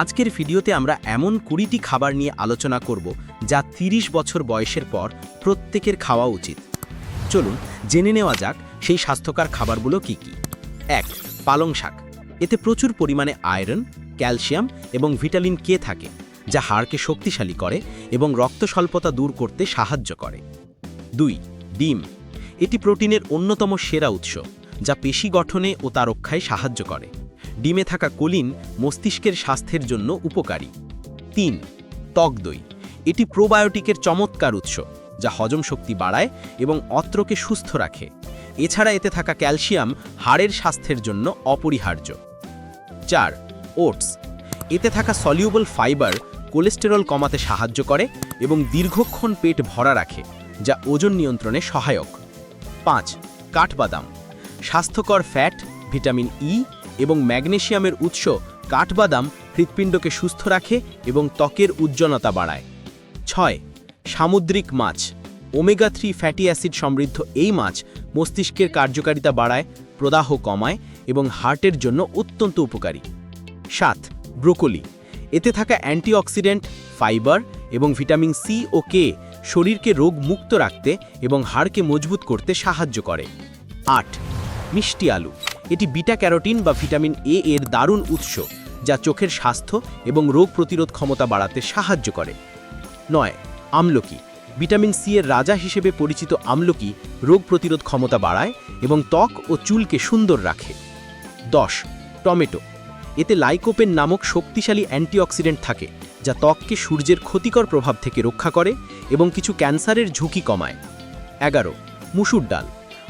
আজকের ভিডিওতে আমরা এমন কুড়িটি খাবার নিয়ে আলোচনা করব যা ৩০ বছর বয়সের পর প্রত্যেকের খাওয়া উচিত। চলুন, জেনে নেওয়া যাক সেই স্বাস্থ্যকর খাবারগুলো কি কি। এক, পালং শাক। এতে প্রচুর পরিমাণে আয়রন, ক্যালসিয়াম এবং ভিটামিন কে থাকে, যা হাড়কে শক্তিশালী করে এবং রক্ত স্বল্পতা দূর করতে সাহায্য করে। দুই, ডিম। এটি প্রোটিনের অন্যতম সেরা উৎস, যা পেশি গঠনে ও তা রক্ষায় সাহায্য করে। ডিমে থাকা কোলিন মস্তিষ্কের স্বাস্থ্যের জন্য উপকারী। তিন টক দই। এটি প্রোবায়োটিকের চমৎকার উৎস, যা হজম শক্তি বাড়ায় এবং অত্রকে সুস্থ রাখে। এছাড়া এতে থাকা ক্যালসিয়াম হাড়ের স্বাস্থ্যের জন্য অপরিহার্য। চার, ওটস। এতে থাকা সলিউবল ফাইবার কোলেস্টেরল কমাতে সাহায্য করে এবং দীর্ঘক্ষণ পেট ভরা রাখে, যা ওজন নিয়ন্ত্রণে সহায়ক। পাঁচ, কাঠবাদাম। স্বাস্থ্যকর ফ্যাট, ভিটামিন ই এবং ম্যাগনেশিয়ামের উৎস কাঠবাদাম হৃৎপিণ্ডকে সুস্থ রাখে এবং ত্বকের উজ্জ্বলতা বাড়ায়। ছয়, সামুদ্রিক মাছ। ওমেগা থ্রি ফ্যাটি অ্যাসিড সমৃদ্ধ এই মাছ মস্তিষ্কের কার্যকারিতা বাড়ায়, প্রদাহ কমায় এবং হার্টের জন্য অত্যন্ত উপকারী। সাত, ব্রোকলি। এতে থাকা অ্যান্টিঅক্সিডেন্ট, ফাইবার এবং ভিটামিন সি ও কে শরীরকে রোগ মুক্ত রাখতে এবং হাড়কে মজবুত করতে সাহায্য করে। আট, মিষ্টি আলু। এটি বিটা ক্যারোটিন বা ভিটামিন এ এর দারুণ উৎস, যা চোখের স্বাস্থ্য এবং রোগ প্রতিরোধ ক্ষমতা বাড়াতে সাহায্য করে। নয়, আমলকি। ভিটামিন সি এর রাজা হিসেবে পরিচিত আমলকি রোগ প্রতিরোধ ক্ষমতা বাড়ায় এবং ত্বক ও চুলকে সুন্দর রাখে। দশ, টমেটো। এতে লাইকোপেন নামক শক্তিশালী অ্যান্টিঅক্সিডেন্ট থাকে, যা ত্বককে সূর্যের ক্ষতিকর প্রভাব থেকে রক্ষা করে এবং কিছু ক্যান্সারের ঝুঁকি কমায়। এগারো, মুসুর ডাল।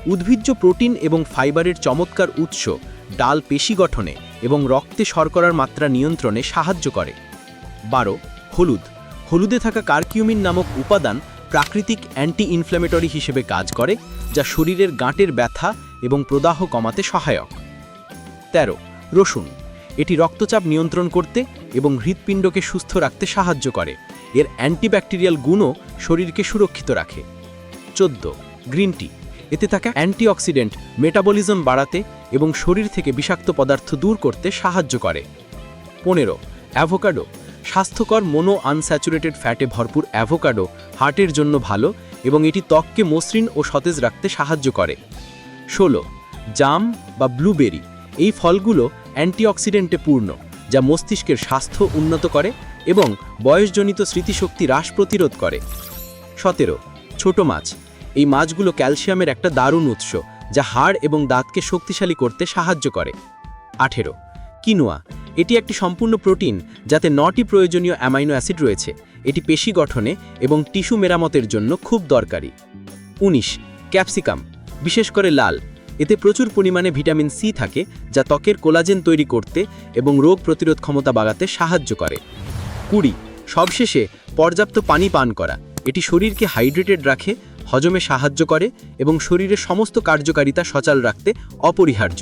উদ্ভিজ্জ প্রোটিন এবং ফাইবারের চমৎকার উৎস, ডাল পেশি গঠনে এবং রক্তে শর্করার মাত্রা নিয়ন্ত্রণে সাহায্য করে। বারো, হলুদ। হলুদে থাকা কার্কিউমিন নামক উপাদান প্রাকৃতিক অ্যান্টি ইনফ্ল্যামেটরি হিসেবে কাজ করে, যা শরীরের গাঁটের ব্যথা এবং প্রদাহ কমাতে সহায়ক। তেরো, রসুন। এটি রক্তচাপ নিয়ন্ত্রণ করতে এবং হৃৎপিণ্ডকে সুস্থ রাখতে সাহায্য করে। এর অ্যান্টিব্যাকটেরিয়াল গুণও শরীরকে সুরক্ষিত রাখে। চোদ্দ, গ্রিন টি। এতে থাকা অ্যান্টিঅক্সিডেন্ট মেটাবলিজম বাড়াতে এবং শরীর থেকে বিষাক্ত পদার্থ দূর করতে সাহায্য করে। পনেরো, অ্যাভোকাডো। স্বাস্থ্যকর মোনো আনস্যাচুরেটেড ফ্যাটে ভরপুর অ্যাভোকাডো হার্টের জন্য ভালো এবং এটি ত্বককে মসৃণ ও সতেজ রাখতে সাহায্য করে। ষোলো, জাম বা ব্লুবেরি। এই ফলগুলো অ্যান্টিঅক্সিডেন্টে পূর্ণ, যা মস্তিষ্কের স্বাস্থ্য উন্নত করে এবং বয়সজনিত স্মৃতিশক্তি হ্রাস প্রতিরোধ করে। সতেরো, ছোট মাছ। এই মাছগুলো ক্যালসিয়ামের একটা দারুণ উৎস, যা হাড় এবং দাঁতকে শক্তিশালী করতে সাহায্য করে। আঠেরো, কিনোয়া। এটি একটি সম্পূর্ণ প্রোটিন, যাতে নটি প্রয়োজনীয় অ্যামাইনো অ্যাসিড রয়েছে। এটি পেশি গঠনে এবং টিস্যু মেরামতের জন্য খুব দরকারি। উনিশ, ক্যাপসিকাম। বিশেষ করে লাল। এতে প্রচুর পরিমাণে ভিটামিন সি থাকে, যা ত্বকের কোলাজেন তৈরি করতে এবং রোগ প্রতিরোধ ক্ষমতা বাড়াতে সাহায্য করে। কুড়ি, সবশেষে পর্যাপ্ত পানি পান করা। এটি শরীরকে হাইড্রেটেড রাখে হজমে সাহায্য করে এবং শরীরের সমস্ত কার্যকারিতা সচল রাখতে অপরিহার্য।